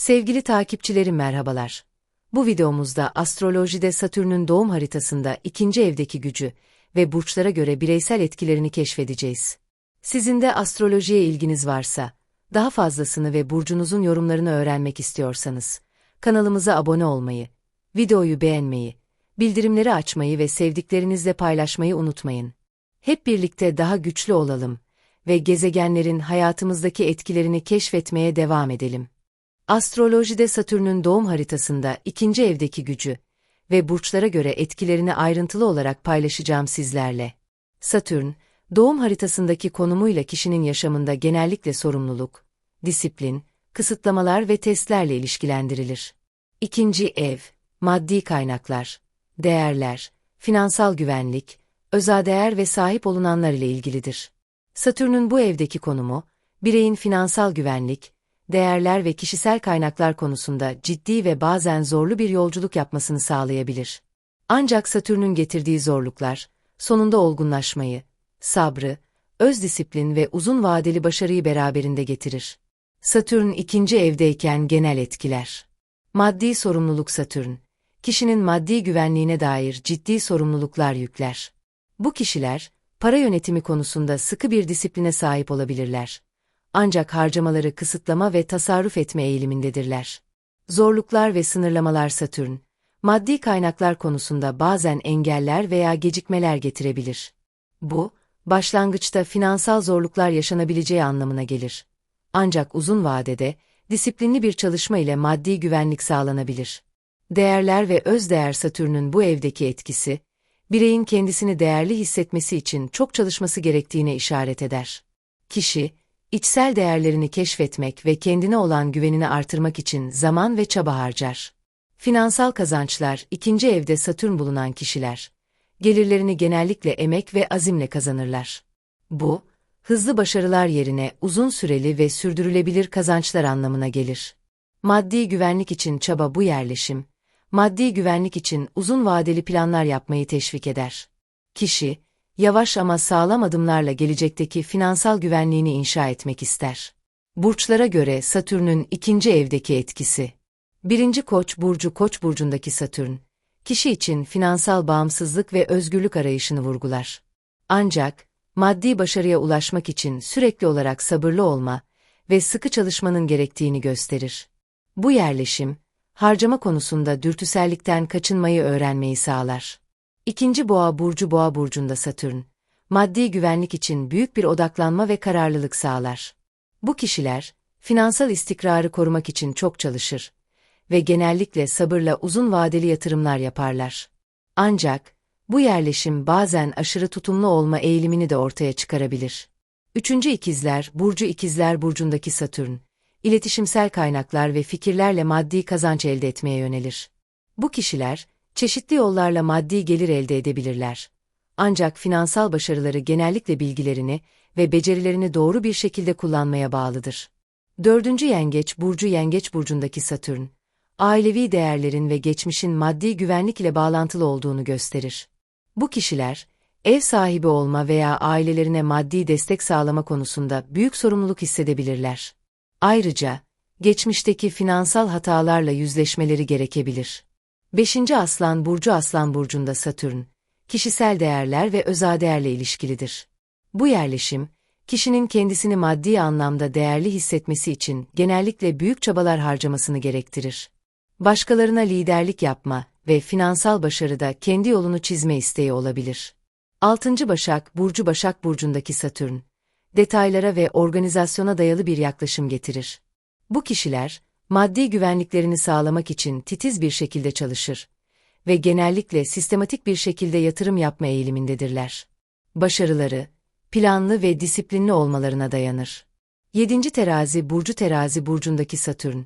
Sevgili takipçilerim merhabalar. Bu videomuzda astrolojide Satürn'ün doğum haritasında ikinci evdeki gücü ve burçlara göre bireysel etkilerini keşfedeceğiz. Sizin de astrolojiye ilginiz varsa, daha fazlasını ve burcunuzun yorumlarını öğrenmek istiyorsanız, kanalımıza abone olmayı, videoyu beğenmeyi, bildirimleri açmayı ve sevdiklerinizle paylaşmayı unutmayın. Hep birlikte daha güçlü olalım ve gezegenlerin hayatımızdaki etkilerini keşfetmeye devam edelim. Astrolojide Satürn'ün doğum haritasında ikinci evdeki gücü ve burçlara göre etkilerini ayrıntılı olarak paylaşacağım sizlerle. Satürn, doğum haritasındaki konumuyla kişinin yaşamında genellikle sorumluluk, disiplin, kısıtlamalar ve testlerle ilişkilendirilir. İkinci ev, maddi kaynaklar, değerler, finansal güvenlik, özadeğer ve sahip olunanlar ile ilgilidir. Satürn'ün bu evdeki konumu, bireyin finansal güvenlik, değerler ve kişisel kaynaklar konusunda ciddi ve bazen zorlu bir yolculuk yapmasını sağlayabilir. Ancak Satürn'ün getirdiği zorluklar, sonunda olgunlaşmayı, sabrı, öz disiplin ve uzun vadeli başarıyı beraberinde getirir. Satürn ikinci evdeyken genel etkiler. Maddi sorumluluk Satürn, kişinin maddi güvenliğine dair ciddi sorumluluklar yükler. Bu kişiler, para yönetimi konusunda sıkı bir disipline sahip olabilirler. Ancak harcamaları kısıtlama ve tasarruf etme eğilimindedirler. Zorluklar ve sınırlamalar Satürn, maddi kaynaklar konusunda bazen engeller veya gecikmeler getirebilir. Bu, başlangıçta finansal zorluklar yaşanabileceği anlamına gelir. Ancak uzun vadede, disiplinli bir çalışma ile maddi güvenlik sağlanabilir. Değerler ve özdeğer Satürn'ün bu evdeki etkisi, bireyin kendisini değerli hissetmesi için çok çalışması gerektiğine işaret eder. Kişi, içsel değerlerini keşfetmek ve kendine olan güvenini artırmak için zaman ve çaba harcar. Finansal kazançlar, ikinci evde Satürn bulunan kişiler, gelirlerini genellikle emek ve azimle kazanırlar. Bu, hızlı başarılar yerine uzun süreli ve sürdürülebilir kazançlar anlamına gelir. Maddi güvenlik için çaba bu yerleşim, maddi güvenlik için uzun vadeli planlar yapmayı teşvik eder. Kişi, yavaş ama sağlam adımlarla gelecekteki finansal güvenliğini inşa etmek ister. Burçlara göre Satürn'ün ikinci evdeki etkisi. Birinci Koç burcu Koç burcundaki Satürn, kişi için finansal bağımsızlık ve özgürlük arayışını vurgular. Ancak, maddi başarıya ulaşmak için sürekli olarak sabırlı olma ve sıkı çalışmanın gerektiğini gösterir. Bu yerleşim, harcama konusunda dürtüsellikten kaçınmayı öğrenmeyi sağlar. İkinci boğa burcu boğa burcunda Satürn, maddi güvenlik için büyük bir odaklanma ve kararlılık sağlar. Bu kişiler, finansal istikrarı korumak için çok çalışır ve genellikle sabırla uzun vadeli yatırımlar yaparlar. Ancak, bu yerleşim bazen aşırı tutumlu olma eğilimini de ortaya çıkarabilir. Üçüncü ikizler, Burcu ikizler burcundaki Satürn, iletişimsel kaynaklar ve fikirlerle maddi kazanç elde etmeye yönelir. Bu kişiler, çeşitli yollarla maddi gelir elde edebilirler. Ancak finansal başarıları genellikle bilgilerini ve becerilerini doğru bir şekilde kullanmaya bağlıdır. Dördüncü yengeç burcu yengeç burcundaki Satürn, ailevi değerlerin ve geçmişin maddi güvenlik ile bağlantılı olduğunu gösterir. Bu kişiler, ev sahibi olma veya ailelerine maddi destek sağlama konusunda büyük sorumluluk hissedebilirler. Ayrıca, geçmişteki finansal hatalarla yüzleşmeleri gerekebilir. 5. Aslan Burcu Aslan Burcu'nda Satürn, kişisel değerler ve özadeğerle ilişkilidir. Bu yerleşim, kişinin kendisini maddi anlamda değerli hissetmesi için genellikle büyük çabalar harcamasını gerektirir. Başkalarına liderlik yapma ve finansal başarıda kendi yolunu çizme isteği olabilir. 6. Başak Burcu Başak Burcu'ndaki Satürn, detaylara ve organizasyona dayalı bir yaklaşım getirir. Bu kişiler, maddi güvenliklerini sağlamak için titiz bir şekilde çalışır ve genellikle sistematik bir şekilde yatırım yapma eğilimindedirler. Başarıları, planlı ve disiplinli olmalarına dayanır. 7. Terazi Burcu Terazi Burcu'ndaki Satürn,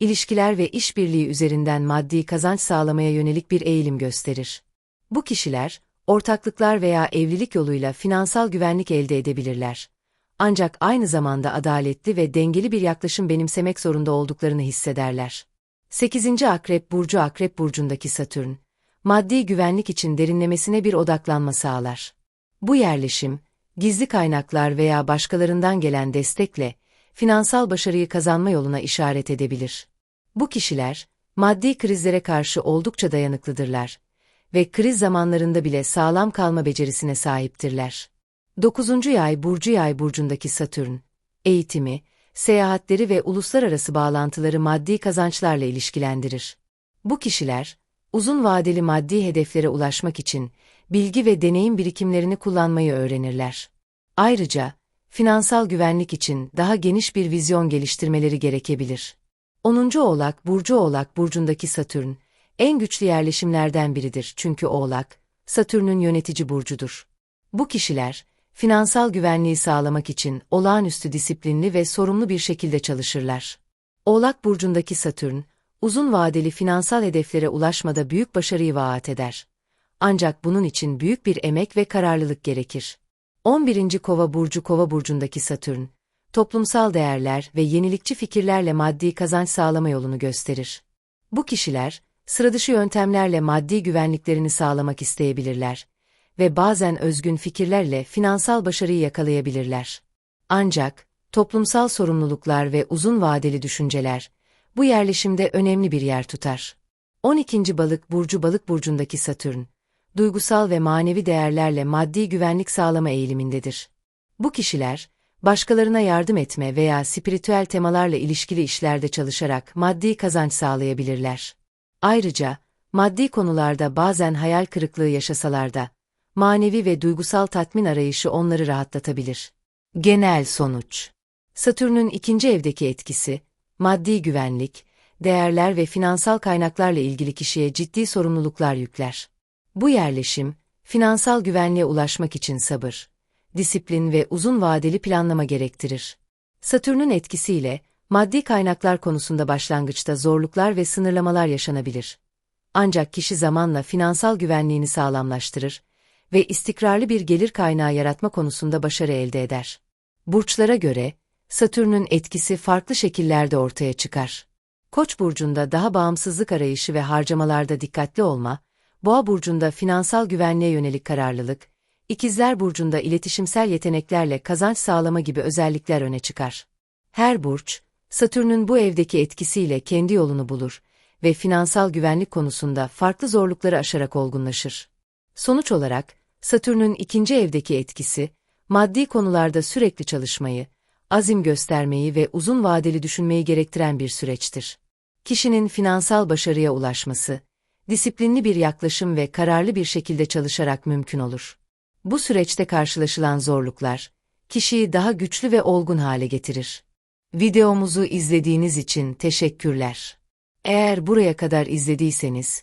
ilişkiler ve işbirliği üzerinden maddi kazanç sağlamaya yönelik bir eğilim gösterir. Bu kişiler, ortaklıklar veya evlilik yoluyla finansal güvenlik elde edebilirler ancak aynı zamanda adaletli ve dengeli bir yaklaşım benimsemek zorunda olduklarını hissederler. 8. Akrep Burcu Akrep Burcu'ndaki Satürn, maddi güvenlik için derinlemesine bir odaklanma sağlar. Bu yerleşim, gizli kaynaklar veya başkalarından gelen destekle, finansal başarıyı kazanma yoluna işaret edebilir. Bu kişiler, maddi krizlere karşı oldukça dayanıklıdırlar ve kriz zamanlarında bile sağlam kalma becerisine sahiptirler. 9. Yay Burcu Yay burcundaki Satürn, eğitimi, seyahatleri ve uluslararası bağlantıları maddi kazançlarla ilişkilendirir. Bu kişiler, uzun vadeli maddi hedeflere ulaşmak için bilgi ve deneyim birikimlerini kullanmayı öğrenirler. Ayrıca, finansal güvenlik için daha geniş bir vizyon geliştirmeleri gerekebilir. 10. Oğlak Burcu Oğlak burcundaki Satürn, en güçlü yerleşimlerden biridir çünkü Oğlak, Satürn'ün yönetici burcudur. Bu kişiler, finansal güvenliği sağlamak için olağanüstü disiplinli ve sorumlu bir şekilde çalışırlar. Oğlak burcundaki Satürn, uzun vadeli finansal hedeflere ulaşmada büyük başarıyı vaat eder. Ancak bunun için büyük bir emek ve kararlılık gerekir. 11. Kova burcu Kova burcundaki Satürn, toplumsal değerler ve yenilikçi fikirlerle maddi kazanç sağlama yolunu gösterir. Bu kişiler, sıradışı yöntemlerle maddi güvenliklerini sağlamak isteyebilirler ve bazen özgün fikirlerle finansal başarıyı yakalayabilirler. Ancak, toplumsal sorumluluklar ve uzun vadeli düşünceler, bu yerleşimde önemli bir yer tutar. 12. Balık Burcu Balık Burcu'ndaki Satürn, duygusal ve manevi değerlerle maddi güvenlik sağlama eğilimindedir. Bu kişiler, başkalarına yardım etme veya spiritüel temalarla ilişkili işlerde çalışarak maddi kazanç sağlayabilirler. Ayrıca, maddi konularda bazen hayal kırıklığı yaşasalar da, manevi ve duygusal tatmin arayışı onları rahatlatabilir. Genel sonuç Satürn'ün ikinci evdeki etkisi, maddi güvenlik, değerler ve finansal kaynaklarla ilgili kişiye ciddi sorumluluklar yükler. Bu yerleşim, finansal güvenliğe ulaşmak için sabır, disiplin ve uzun vadeli planlama gerektirir. Satürn'ün etkisiyle, maddi kaynaklar konusunda başlangıçta zorluklar ve sınırlamalar yaşanabilir. Ancak kişi zamanla finansal güvenliğini sağlamlaştırır ve istikrarlı bir gelir kaynağı yaratma konusunda başarı elde eder. Burçlara göre, Satürn'ün etkisi farklı şekillerde ortaya çıkar. Koç burcunda daha bağımsızlık arayışı ve harcamalarda dikkatli olma, Boğa burcunda finansal güvenliğe yönelik kararlılık, İkizler burcunda iletişimsel yeteneklerle kazanç sağlama gibi özellikler öne çıkar. Her burç, Satürn'ün bu evdeki etkisiyle kendi yolunu bulur ve finansal güvenlik konusunda farklı zorlukları aşarak olgunlaşır. Sonuç olarak, Satürn'ün ikinci evdeki etkisi, maddi konularda sürekli çalışmayı, azim göstermeyi ve uzun vadeli düşünmeyi gerektiren bir süreçtir. Kişinin finansal başarıya ulaşması, disiplinli bir yaklaşım ve kararlı bir şekilde çalışarak mümkün olur. Bu süreçte karşılaşılan zorluklar, kişiyi daha güçlü ve olgun hale getirir. Videomuzu izlediğiniz için teşekkürler. Eğer buraya kadar izlediyseniz,